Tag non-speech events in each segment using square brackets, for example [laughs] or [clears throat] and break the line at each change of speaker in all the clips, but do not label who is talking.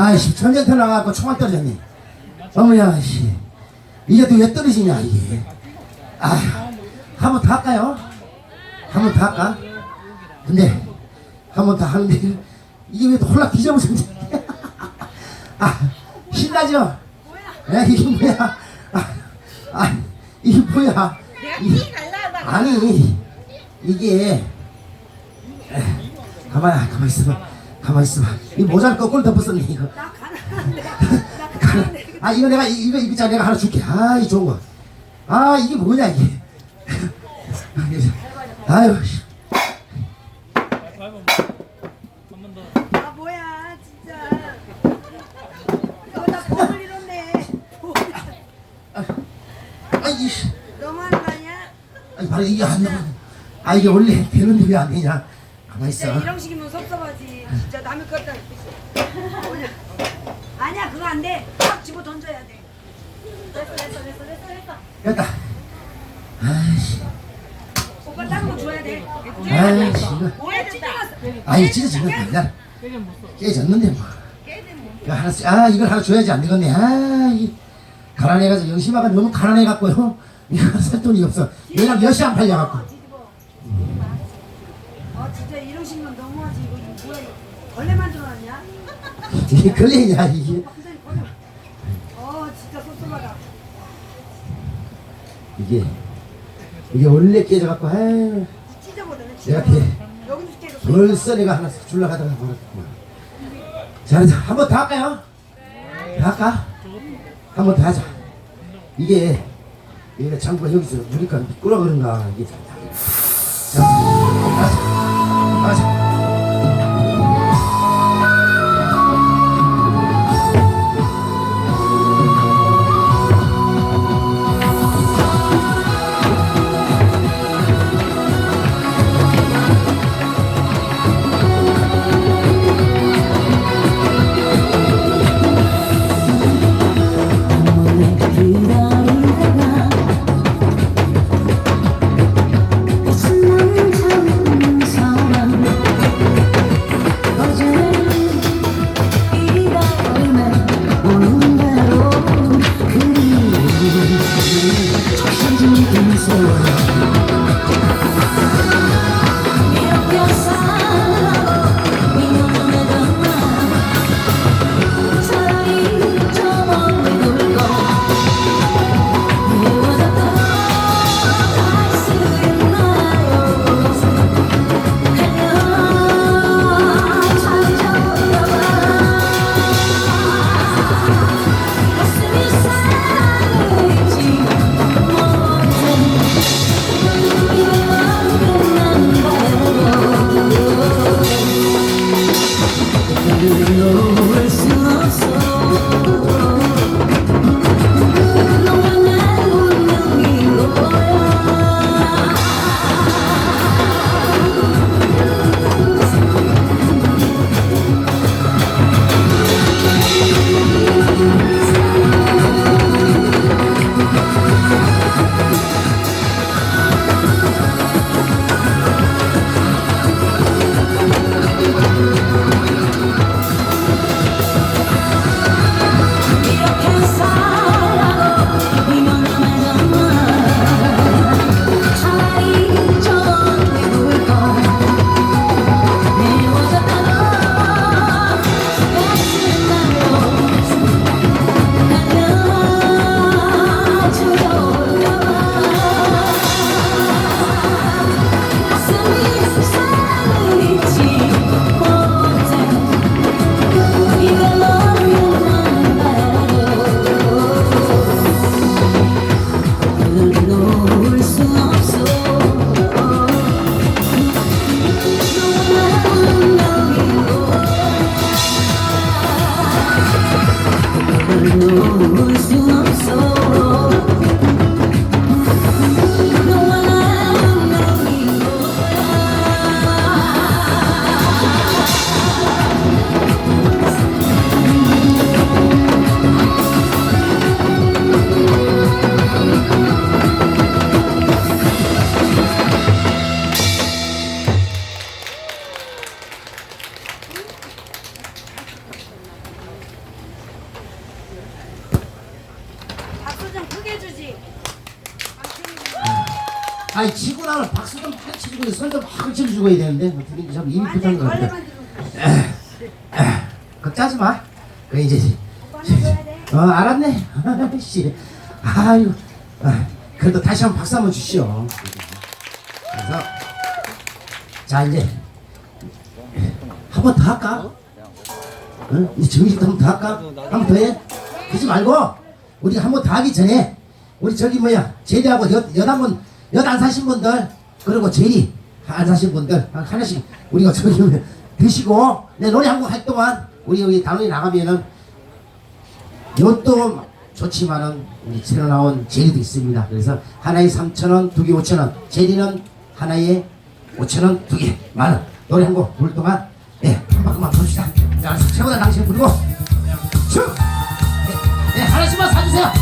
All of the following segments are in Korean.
아이씨 전쟁터 나가고 총알 떨어졌네 어머야 씨 이게 또 왜 떨어지냐 이게? 아 한번 더 할까요? 한번 더 할까? 근데 한번 더 하는데 이게 왜또 홀라 뒤져보는지 [laughs] 아 신나죠? 야 이게 뭐야? 아, 아 이게 뭐야? 이, 아니 이게 에, 가만 가만 있어봐. 가만 있어봐 이 모자를 거꾸로 덮었었네 이거
나 가난한데. 나. [laughs]
아 이거 내가 이- 이거 이거 내가 하나 줄게 아 이 좋은 거 아 이게 뭐냐 이게 [laughs] 아유 씨.
아 뭐야 진짜. 너나 법을 잃었네.
아이 씨.
너무하는 거 아니야?
아니 바로 이게 안 나와 아 이게 원래 되는데 왜 안 되냐 가만 있어
진짜 이런 식이면 섭섭하지. 진짜 남의 것. 뭐냐. 아니야 그거 안 돼. 딱 집어 던져야 돼. 됐어 됐어 됐어 됐어 됐어.
됐다 아이씨
오빠 다른 거 줘야 돼.
아이씨 이거
뭐야 찢어갔어.
아이 진짜 그냥 깨졌는데 뭐 이거 하나 쓰- 아 이걸 하나 줘야지 안 되겠네 아이 가난해가지고 영심아가 너무 가난해갖고요 이거 살 돈이 없어 얘가 몇이 안 팔려갖고
아 진짜 이런 식이면 너무하지. 이거 이거 뭐야 이거. 벌레 만들어놨냐? [laughs]
이게 걸레냐 이게
완전히 벌레. 어 진짜 섭섭하다.
이게 이게 원래 깨져갖고 아유
찢어버리네.
내가. 벌써 내가 하나 줄라 가다가 버렸구만 자 이제 한번 더 할까요? 더 할까? 한번 더 하자 이게 이게 장부가 여기서 누니까 미끄러 그런가 이게 자 가자 가자
아니 지고 나면 박수 좀팍 치고 손좀 팍 치고 해야 되는데 뭐 둘이 참 입이 거 같아.
들고.
그 짜지 마. 그 이제. 어 알았네. [laughs] 씨. 아유. 아, 그래도 다시 한번 박수 한번 주시오. 그래서 자 이제 한 번 더 할까? 응? 이제 정식 한번 더 할까? 한 번 더 해? 그러지 말고 우리가 한번 더 하기 전에 우리 저기 뭐야 제리하고 여, 여단분 여단 사신 분들 그리고 제리 안 사신 분들 하나씩 우리가 저기 뭐 드시고 내 노래 한 곡 할 동안 우리 여기 단원이 나가면은 이것도 좋지만은 우리 새로 나온 제리도 있습니다. 그래서 하나에 3,000원, 두 개 5,000원. 제리는 하나에 5,000원, 두 개 만원. 노래 한 곡 부를 동안 네, 한 바퀴만 봅시다. 자, 최고다 당신 부르고 쭉! 네, 네, 하나씩만 사주세요.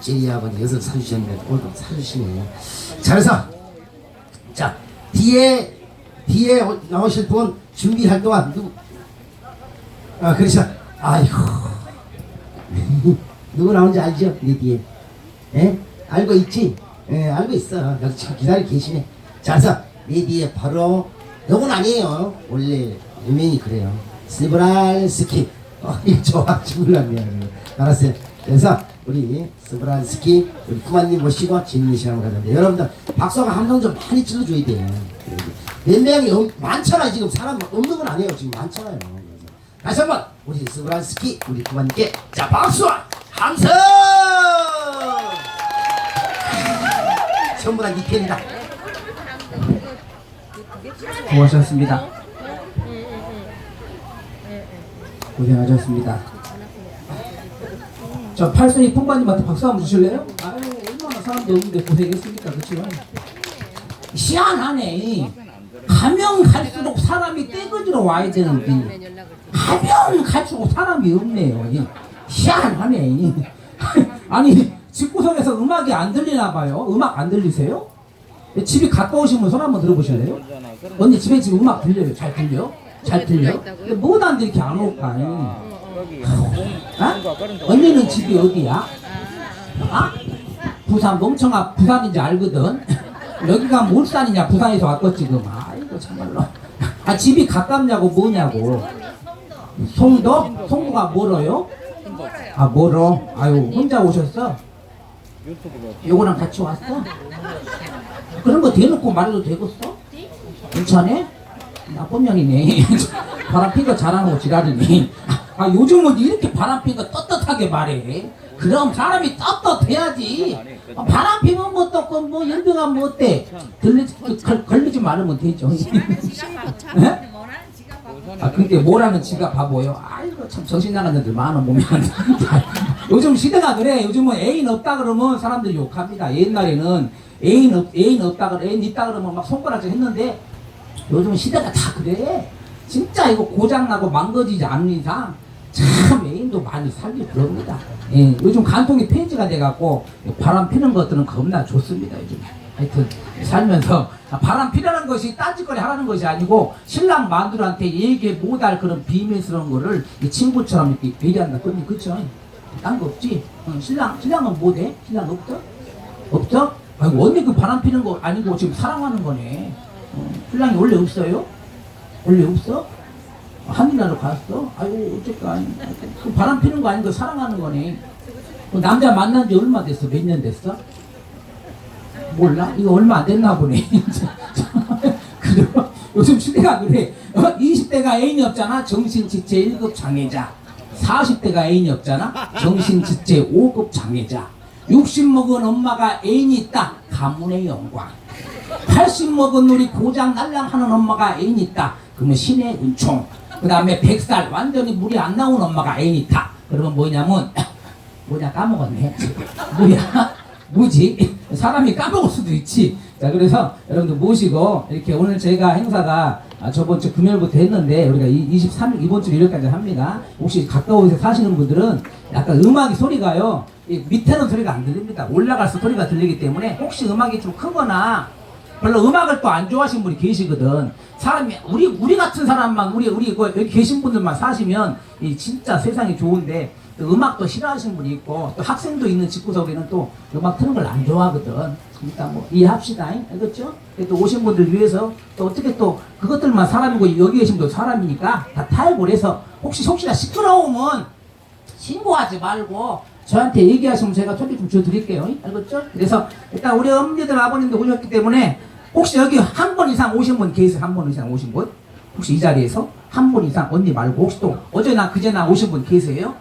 그 제이하고 여섯 사주셨는데 오늘도 사주시네요. 자, 그래서 자 뒤에 뒤에 오- 나오실 분 준비할 동안 누구? 아 그래서 아이고 [laughs] 누구 나온지 알죠? 네 뒤에 예? 알고 있지? 예, 알고 있어. 여기 지금 기다리고 계시네. 자, 그래서 네 뒤에 바로 요건 아니에요. 원래 유명히 그래요. 스브랄스키. 어, 이거 좋아 [laughs] 죽을라면 알았어요. 그래서 우리 스브랄스키 우리 구만님 모시고 진미 시간을 가졌는데 여러분들 박수가 함성 좀 많이 질러줘야 돼요. 몇 명이 없- 많잖아요. 지금 사람 없는 건 아니에요. 지금 많잖아요. 다시 한번 우리 스브랄스키 우리 구만님께 자 박수와 함성. 전부 다 이태리다.
수고하셨습니다. 고생하셨습니다. 저 팔순이 통과님한테 박수 한번 주실래요? 아유 얼마나 사람들 없는데 고생했습니까 그치요? 희한하네 가면 갈수록 사람이 떼거지로 와야 되는데 가면 갈수록 사람이 없네요 이. [laughs] 아니 집구석에서 음악이 안 들리나 봐요 음악 안 들리세요? 집이 가까우신 분손 한번 들어보실래요? 언니 집에 지금 음악 들려요? 잘 들려? 잘 들려? 근데 뭐다는데 이렇게 안 올까? 어? 언니는 집이 어디야? 아? 부산 멍청아 부산인지 알거든. [laughs] 여기가 울산이냐 부산에서 왔고 지금. 아이고 정말로. 아 집이 가깝냐고 뭐냐고. 송도? 송도가 멀어요? 아 멀어. 아유 혼자 오셨어? 요거랑 같이 왔어? 그런 거 대놓고 말해도 되겠어? 괜찮아? 나쁜 년이네. 바람 피는 거 잘하는 [laughs] 거 지랄이네. 아, 요즘은 이렇게 바람 피는 거 떳떳하게 말해. 그럼 사람이 떳떳해야지. 아, 바람 피면 뭐 또, 그 뭐, 연병하면 뭐 어때? 걸리, 그, 걸, 걸리지 말으면 되죠. 예? 아, 근데 뭐라는 지가 바보요. 아이고, 참 정신 나간 애들 많아, 보면. [laughs] 요즘 시대가 그래. 요즘은 애인 없다 그러면 사람들이 욕합니다. 옛날에는 애인 없, 애인 없다 그러, 애인 있다 그러면 막 손가락질 했는데 요즘 시대가 다 그래. 진짜 이거 고장나고 망가지지 않는 이상 참 애인도 많이 살기 그럽니다. 예, 요즘 간통이 폐지가 돼갖고 바람 피는 것들은 겁나 좋습니다. 요즘. 하여튼 살면서 바람 피라는 것이 딴짓거리 하라는 것이 아니고 신랑 마누라한테 얘기 못할 그런 비밀스러운 거를 이 친구처럼 이렇게 얘기한다. 그니 그쵸? 딴 거 없지? 어, 신랑, 신랑은 못해? 신랑 없어? 없어? 아이고 언니 그 바람 피는 거 아니고 지금 사랑하는 거네. 어, 신랑이 원래 없어요? 원래 없어? 하늘나라 갔어? 아이고 어쩔까 그 바람 피는 거 아닌 거 사랑하는 거네 그 남자 만난 지 얼마 됐어? 몇 년 됐어? 몰라? 이거 얼마 안 됐나 보네 [laughs] 요즘 시대가 그래 어? 20대가 애인이 없잖아 정신지체 1급 장애자 40대가 애인이 없잖아 정신지체 5급 장애자 60 먹은 엄마가 애인이 있다 가문의 영광 80 먹은 우리 고장 날랑하는 엄마가 애인 있다. 그러면 신의 은총. 그 다음에 100살 완전히 물이 안 나온 엄마가 애인 있다. 그러면 뭐냐면 [coughs] 뭐냐 까먹었네. [coughs] 뭐야? [coughs] 뭐지? 사람이 까먹을 수도 있지. 자 그래서 여러분들 모시고 이렇게 오늘 제가 행사가 아, 저번 주 금요일부터 했는데 우리가 23일 이번 주 일요일까지 합니다. 혹시 가까운 데 사시는 분들은 약간 음악이 소리가요. 이 밑에는 소리가 안 들립니다. 올라갈수 소리가 들리기 때문에 혹시 음악이 좀 크거나 별로 음악을 또 안 좋아하시는 분이 계시거든. 사람이 우리 우리 같은 사람만 우리 우리 그 여기 계신 분들만 사시면 이 진짜 세상이 좋은데 또 음악도 싫어하시는 분이 있고 또 학생도 있는 집구석에는 또 음악 트는 걸 안 좋아하거든. 그러니까 뭐 이해합시다. 알겠죠? 또 오신 분들 위해서 또 어떻게 또 그것들만 사람이고 여기 계신 분도 사람이니까 다 타협을 해서 혹시 혹시나 시끄러우면 신고하지 말고 저한테 얘기하시면 제가 초대 좀 줘드릴게요. 알겠죠? 그래서 일단 우리 엄니들 아버님들 오셨기 때문에 혹시 여기 한 번 이상 오신 분 계세요? 한 번 이상 오신 분? 혹시 이 자리에서 한 분 이상 언니 말고 혹시 또 어제나 그제나 오신 분 계세요?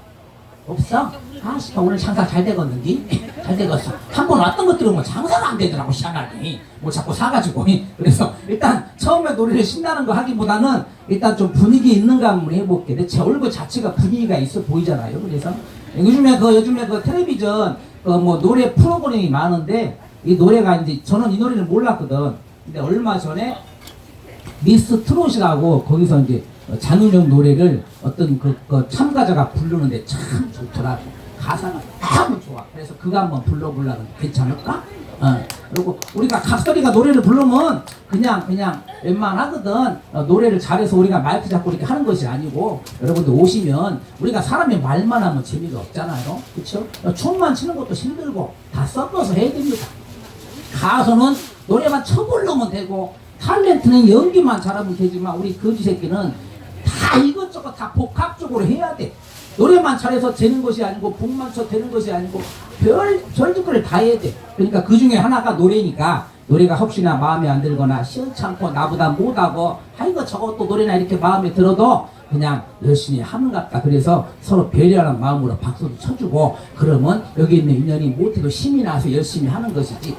없어? 아, 씨, 오늘 장사 잘 되겠는지? [laughs] 잘 되겠어. 한 번 왔던 것들은 뭐 장사가 안 되더라고, 시원하니. 뭐 자꾸 사가지고. [laughs] 그래서 일단 처음에 노래를 신나는 거 하기보다는 일단 좀 분위기 있는 거 한번 해볼게. 근데 제 얼굴 자체가 분위기가 있어 보이잖아요. 그래서 요즘에 그, 요즘에 그 텔레비전 그 뭐 노래 프로그램이 많은데 이 노래가 이제 저는 이 노래를 몰랐거든. 근데 얼마 전에 미스 트롯이라고 거기서 이제 장윤정 노래를 어떤 그, 그 참가자가 부르는데 참 좋더라고. 가사가 참 좋아. 그래서 그거 한번 불러보려고 괜찮을까? 어. 그리고 우리가 각설이가 노래를 부르면 그냥 그냥 웬만하거든. 어, 노래를 잘해서 우리가 마이크 잡고 이렇게 하는 것이 아니고 여러분들 오시면 우리가 사람이 말만 하면 재미가 없잖아요. 그렇죠? 춤만 추는 것도 힘들고 다 섞어서 해야 됩니다. 가수는 노래만 쳐부르면 되고 탤런트는 연기만 잘하면 되지만 우리 거지 새끼는 다 이것저것 다 복합적으로 해야 돼. 노래만 잘해서 되는 것이 아니고 북만 쳐 되는 것이 아니고 별 별짓거리를 다 해야 돼. 그러니까 그 중에 하나가 노래니까 노래가 혹시나 마음에 안 들거나 시원찮고 나보다 못하고 아이고 저것도 노래나 이렇게 마음에 들어도 그냥 열심히 하는 것 같다. 그래서 서로 배려하는 마음으로 박수도 쳐주고 그러면 여기 있는 인연이 못해도 힘이 나서 열심히 하는 것이지.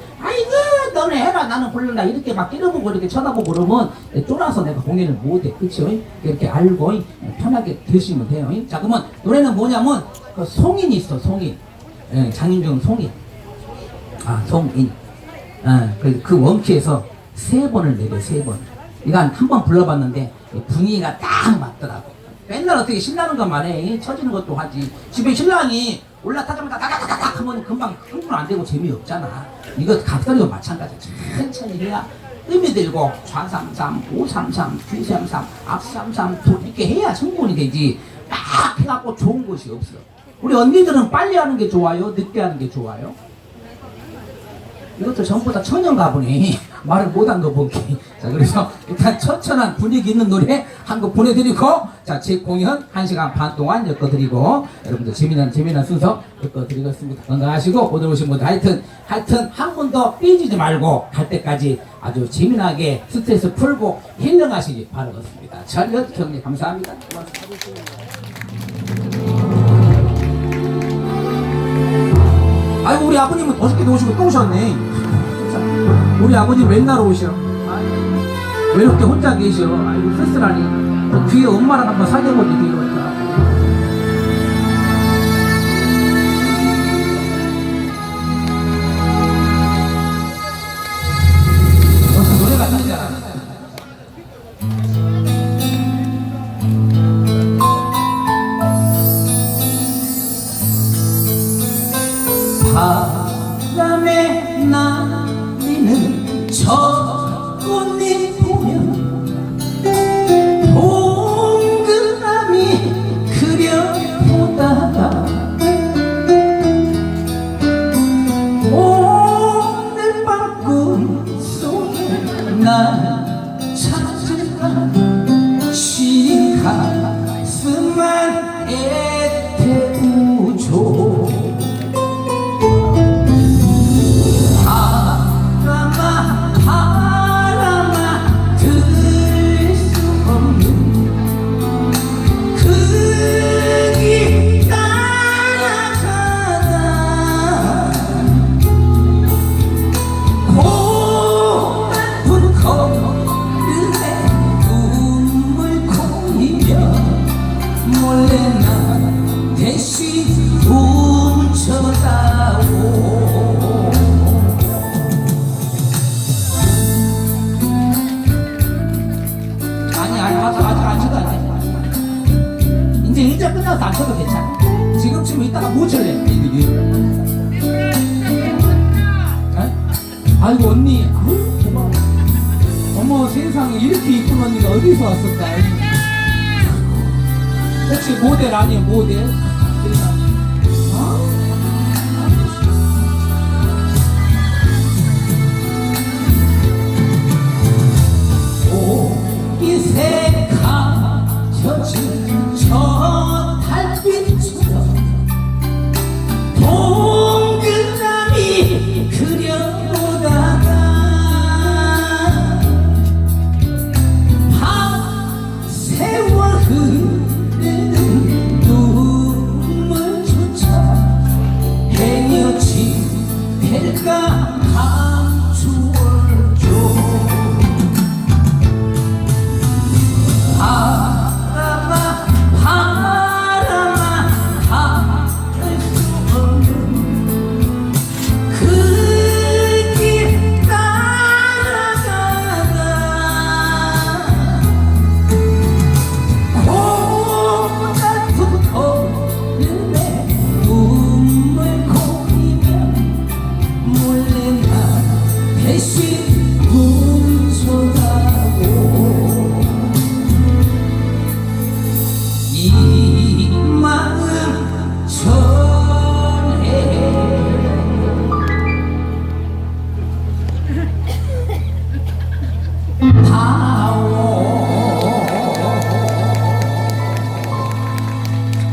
너네 해라 나는 부른다 이렇게 막 찌르보고 이렇게 쳐다보고 그러면 쫄아서 내가 공연을 못해. 그쵸? 이렇게 알고 편하게 드시면 돼요. 자 그러면 노래는 뭐냐면 그 송인이 있어 송인. 예, 장윤정 송인. 아 송인. 아, 그, 그 원키에서 세 번을 내려 세번 이건 한번 불러봤는데 분위기가 딱 맞더라고. 맨날 어떻게 신나는 것만 해. 쳐지는 것도 하지. 집에 신랑이 올라타자마자 다다다닥 하면 금방 흥분 안 되고 재미없잖아. 이거 각설이도 마찬가지야. 천천히 해야 의미 들고 좌삼삼 오삼삼 뒤삼삼 앞삼삼 도 이렇게 해야 성공이 되지. 막 해갖고 좋은 것이 없어. 우리 언니들은 빨리 하는 게 좋아요? 늦게 하는 게 좋아요 이것도 전부 다 천연 가보네. [laughs] 말을 못한 거 보기. 자, 그래서 일단 천천한 분위기 있는 노래 한 곡 보내드리고, 자, 제 공연 한 시간 반 동안 엮어드리고, 여러분들 재미난, 재미난 순서 엮어드리겠습니다. 건강하시고, 오늘 오신 분들 하여튼, 하여튼 한 번도 삐지지 말고, 갈 때까지 아주 재미나게 스트레스 풀고 힐링하시기 바라겠습니다. 전력 격려 감사합니다. 아이고 우리 아버님은 어저께도 오시고 또 오셨네. 우리 아버님 맨날 오셔. 외롭게 혼자 계셔. 아이고 쓸쓸하니. 그 뒤에 엄마랑 한번 사귀어보지 뒤로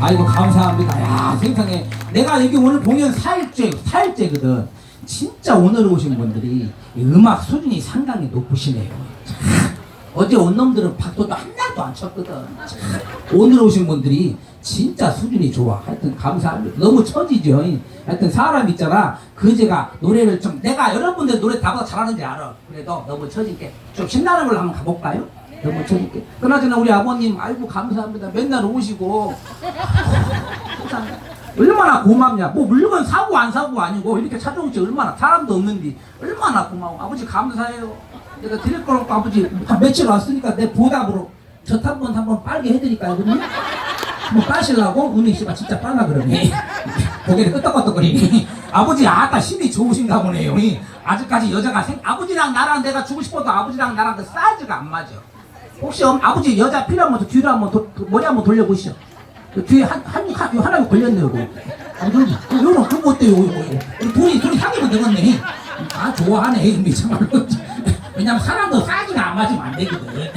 아이고 감사합니다. 야 세상에 내가 여기 오늘 공연 4일째 4일째거든. 오늘 오신 분들이 이 음악 수준이 상당히 높으시네요. 참, 어제 온 놈들은 박도도 하나도 안 쳤거든. 참, 오늘 오신 분들이 진짜 수준이 좋아. 하여튼 감사합니다. 너무 처지죠. 하여튼 사람 있잖아. 그제가 노래를 좀 내가 여러분들 노래 다보다 잘하는지 알아. 그래도 너무 처질게. 좀 신나는 걸로 한번 가볼까요? 너무 처질게. 그나저나 우리 아버님 아이고 감사합니다. 맨날 오시고 참, [laughs] 얼마나 고맙냐. 뭐 물건 사고 안 사고 아니고 이렇게 찾아오지 얼마나 사람도 없는데 얼마나 고마워. 아버지 감사해요. 내가 드릴 거라고 아버지 한 며칠 왔으니까 내 보답으로 젖한번 한번 빨게 해드릴까요, 그러면? 뭐 빠시려고? 은희 씨가 진짜 빨라 그러네. [laughs] 고개를 끄덕끄덕거리니. 아버지 아까 힘이 좋으신가 보네요. 아직까지 여자가 생, 아버지랑 나랑 내가 주고 싶어도 아버지랑 나랑 그 사이즈가 안 맞아. 혹시 엄- 아버지 여자 필요하면 저 뒤로 한번 도, 도- 머리 한번 돌려보시죠. 그 뒤에 한, 한, 한, 요 하나가 걸렸네요. 그거. 아, 그럼, 요런, 그거 어때요? 요거, 요거. 돈이, 돈이 상이면 되겠네. 아, 좋아하네. 근데 정말로. [laughs] 왜냐면 사람도 사이즈가 안 맞으면 안 되거든.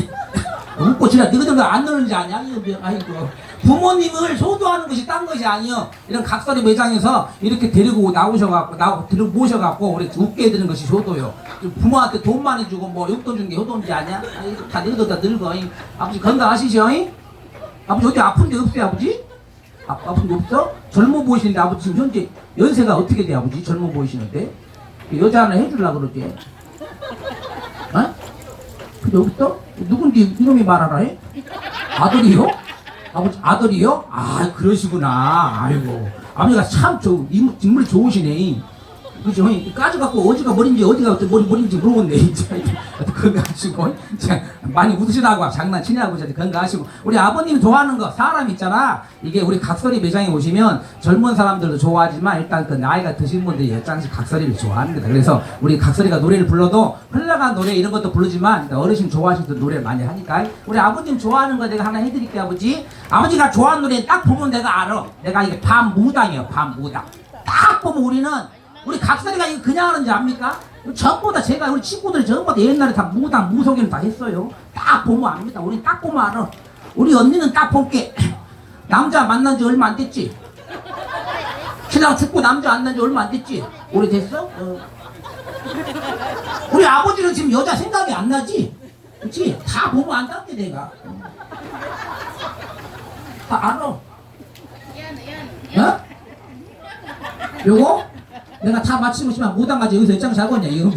[laughs] 웃고 지나 너희들 왜안 넣는지 아냐? 이거 아이고 부모님을 소도하는 것이 딴 것이 아니요 이런 각설이 매장에서 이렇게 데리고 나오셔갖고 나 데리고 모셔갖고 우리 웃게 해드리는 것이 효도요 부모한테 돈 많이 주고 뭐 용돈 주는 게 효도인지 아냐? 다 늙었다 늙어 이. 아버지 건강하시죠? 이? 아버지 어디 아픈 데 없어요 아버지? 아, 아픈 데 없어? 젊어 보이시는데 아버지 지금 현재 연세가 어떻게 돼 아버지? 젊어 보이시는데 여자 하나 해주려고 그러지 어? 근데 없어? 누군지 이놈이 말하라 해? 아들이요? 아버지 아들이요? 아 그러시구나 아이고 아버지가 참 저 인물이 좋으시네 그죠? 까져갖고 어디가 머리인지 어디가 머리 머리인지 모르겠네 이제 건강하시고 자, 많이 웃으시다고 장난치냐고 이제 건강하시고. 우리 아버님 좋아하는 거 사람 있잖아. 이게 우리 각설이 매장에 오시면 젊은 사람들도 좋아하지만 일단 그 나이가 드신 분들이 여장씩 각설이를 좋아합니다. 그래서 우리 각설이가 노래를 불러도 흘러간 노래 이런 것도 부르지만 어르신 좋아하시는 노래 많이 하니까 우리 아버님 좋아하는 거 내가 하나 해드릴게요 아버지. 아버지가 좋아하는 노래 딱 보면 내가 알아. 내가 이게 밤무당이에요 밤무당. 딱 보면 우리는 우리 각설이가 이거 그냥 하는지 압니까? 전부 다 제가 우리 친구들이 전부 다 옛날에 다 무당 무속인 다 했어요. 딱 보면 압니다. 우리 딱 보면 알아. 우리 언니는 딱 볼게. [clears throat] 남자 만난 지 얼마 안 됐지? 신랑 죽고 남자 안 난 지 얼마 안 됐지? 오래됐어? 어. 우리 아버지는 지금 여자 생각이 안 나지? 그치? 다 보면 안다게 내가. 다 알아. 어? 요거? 내가 다 맞히고 싶으면 무당까지 여기서 입장 자고냐? 이거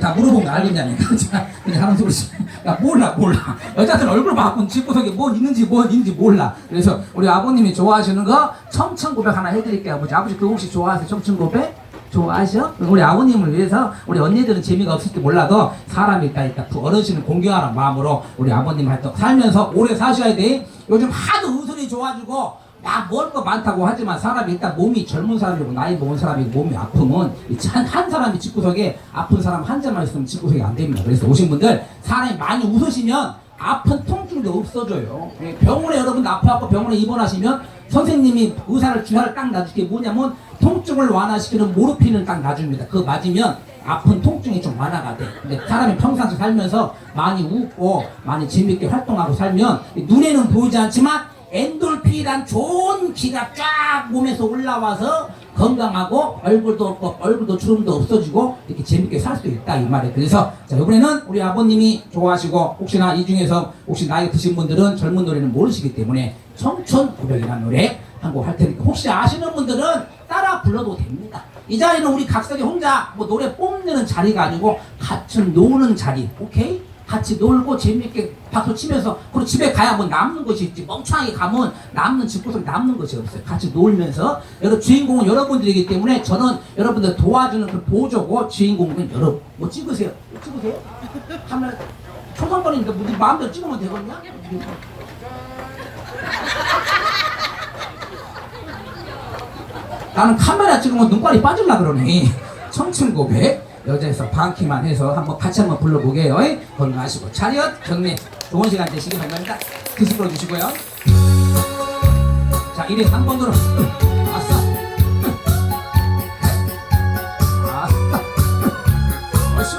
다 물어보면 알겠냐니까. [laughs] 자, 그냥 하는 소리지 야 몰라 몰라. 여자들 얼굴 봐갖고 집구석에 뭐 있는지 뭐 있는지 몰라. 그래서 우리 아버님이 좋아하시는 거 청천고백 하나 해드릴게요. 아버지 아버지 그거 혹시 좋아하세요? 청천고백? 좋아하셔? 우리 아버님을 위해서 우리 언니들은 재미가 없을지 몰라도 사람이 있다 있다. 그 어르신을 공경하는 마음으로 우리 아버님 활동. 살면서 오래 사셔야 돼. 요즘 하도 의술이 좋아지고 막 먹을 거 많다고 하지만 사람이 일단 몸이 젊은 사람이고 나이 먹은 사람이 몸이 아프면 이 한, 한 사람이 집구석에 아픈 사람 한 잔만 있으면 집구석이 안 됩니다. 그래서 오신 분들 사람이 많이 웃으시면 아픈 통증도 없어져요. 예, 병원에 여러분 아파갖고 병원에 입원하시면 선생님이 의사를 주사를 딱 놔줄 게 뭐냐면 통증을 완화시키는 모르핀을 딱 놔줍니다. 그거 맞으면 아픈 통증이 좀 완화가 돼. 근데 사람이 평상시 살면서 많이 웃고 많이 재밌게 활동하고 살면 눈에는 보이지 않지만 엔돌핀이란 좋은 기가 쫙 몸에서 올라와서 건강하고 얼굴도 없고 얼굴도 주름도 없어지고 이렇게 재밌게 살 수 있다 이 말이에요. 그래서 자 이번에는 우리 아버님이 좋아하시고 혹시나 이 중에서 혹시 나이 드신 분들은 젊은 노래는 모르시기 때문에 청춘 고백이라는 노래 한 곡 할 테니까 혹시 아시는 분들은 따라 불러도 됩니다. 이 자리는 우리 각설이 혼자 뭐 노래 뽐내는 자리가 아니고 같이 노는 자리, 오케이? 같이 놀고 재밌게 박수 치면서 그리고 집에 가야 뭐 남는 것이 있지. 멍청하게 가면 남는 집구석에 남는 것이 없어요. 같이 놀면서. 여러 주인공은 여러분들이기 때문에 저는 여러분들 도와주는 그 보조고 주인공은 여러분. 뭐 찍으세요? 뭐 찍으세요? 카메라 초상권이니까 뭐 마음대로 찍으면 되거든요? 나는 카메라 찍으면 눈깔이 빠질라 그러네. 청춘 고백 여자에서 방키만 해서 한번 같이 한번 불러보게요. 건강하시고. 차렷 경례. 좋은 시간 되시기 바랍니다. 기습 불러주시고요. 자 1위 한 번으로 아싸. 아싸. 어쇼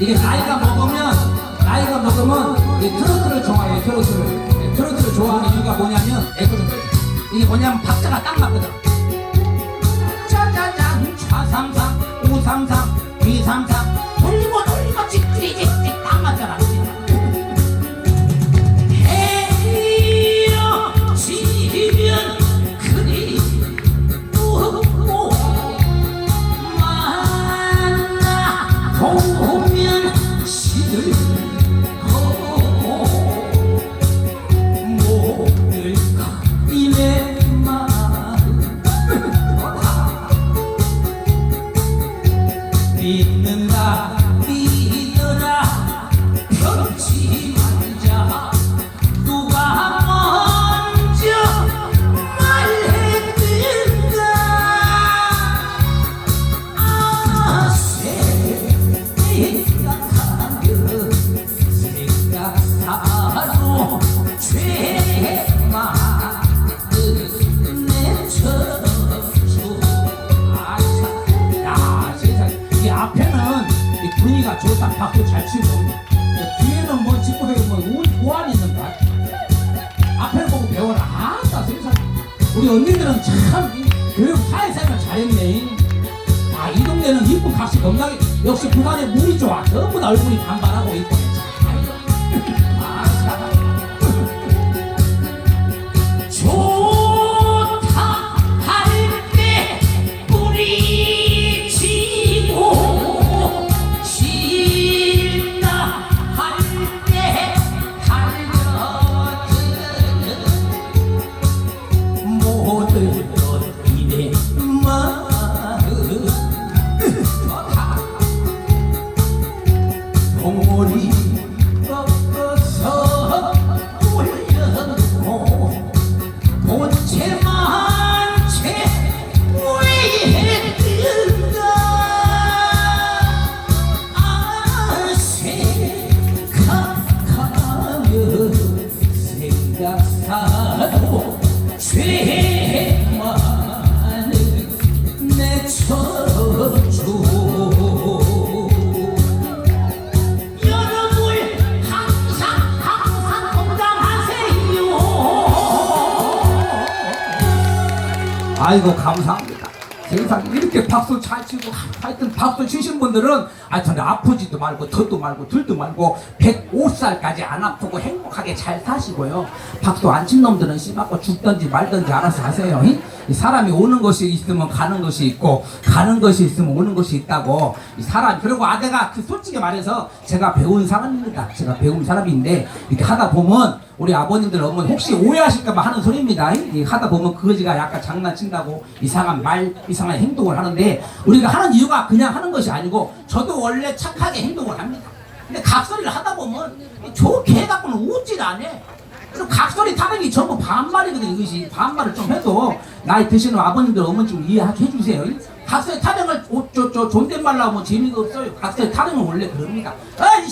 이게 나이가 먹으면 나이가 먹으면 이 트로트를 좋아해요 트로트를. 네, 트로트를 좋아하는 이유가 뭐냐면 애거든 이게 뭐냐면 박자가 딱 맞거든 짜자잔 좌삼삼 우삼삼 뒤삼삼. 돌리고 돌리고 찍찍찍 아이고 감사합니다. 세상 이렇게 박수 잘 치고 하여튼 박수 치신 분들은 하여튼 아프지도 말고 더도 말고 들도 말고 105살까지 안 아프고 행복하게 잘 사시고요. 박수 안 친 놈들은 씨맞고 죽든지 말든지 알아서 하세요. 이? 이 사람이 오는 것이 있으면 가는 것이 있고 가는 것이 있으면 오는 것이 있다고 이 사람 그리고 아내가 그 솔직히 말해서 제가 배운 사람입니다. 제가 배운 사람인데 이렇게 하다 보면 우리 아버님들 어머니 혹시 오해하실까봐 하는 소리입니다. 이 하다 보면 그거지가 약간 장난친다고 이상한 말 이상한 행동을 하는데 우리가 하는 이유가 그냥 하는 것이 아니고 저도 원래 착하게 행동을 합니다. 근데 각설이를 하다 보면 좋게 해갖고는 웃질 않아. 그리고 각설이 타는 게 전부 반말이거든 이것이 반말을 좀 해도 나이 드시는 아버님들 어머니 좀 이해하게 해주세요. 각설이 타령을 저, 저 존댓말로 하면 재미가 없어요. 각설이 타령은 원래 그럽니다. 아이